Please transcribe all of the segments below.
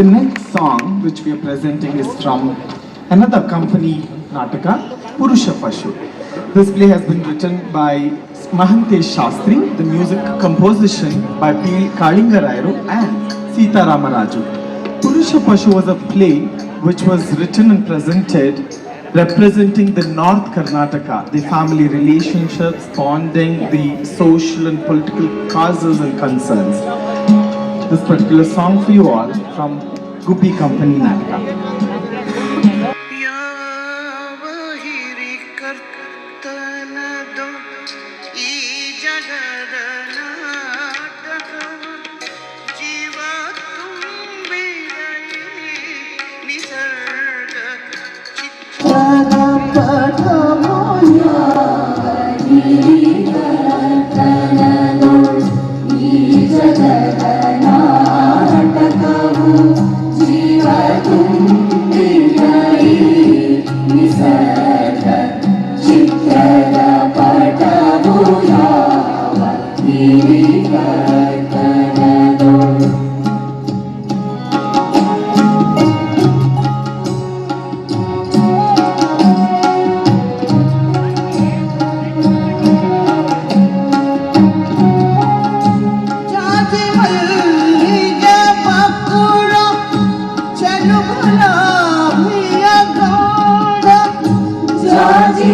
The next song which we are presenting is from another company, Nataka, Purusha Pashu. This play has been written by Mahantesh Shastri, the music composition by P. Kalingarayru and Sita Ramaraju. Purusha Pashu was a play which was written and presented representing the North Karnataka, the family relationships, bonding, the social and political causes and concerns. This particular song for you all from Guppy Company Nataka.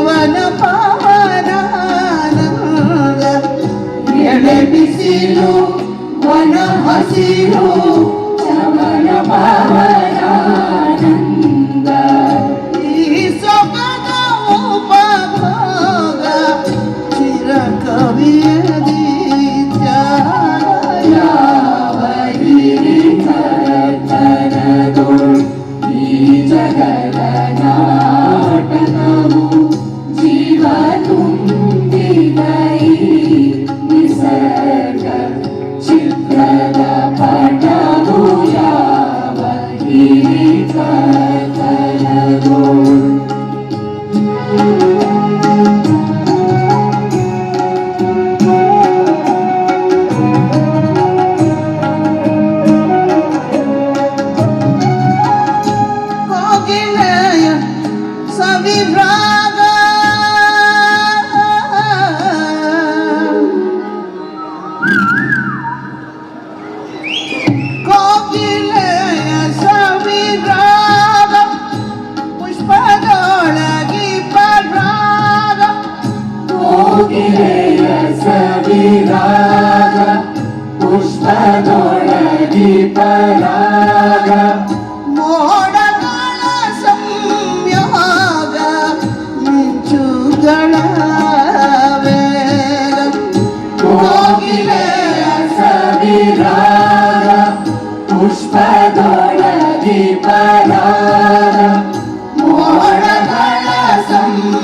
Chyavana ಪವನ ಎಳೆ ಬಿಸಿಲು ವನ ಹಸಿರು ಚಮನ Spirit, I, I, పుష్పతోడీ పరాగ మోడగాల సంయోగ నిచ్చుగళ వేగం కోగిలే సవిరాగ పుష్పతోడీ పరాగ మోడగాల సంయోగ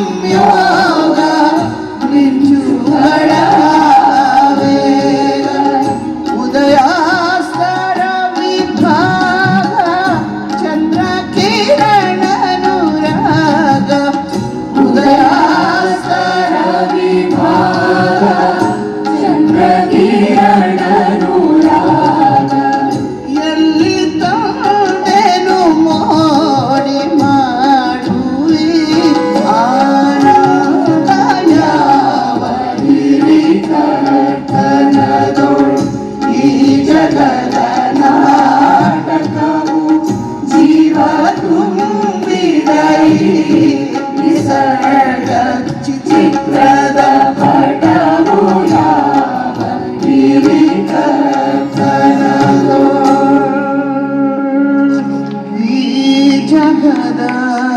kada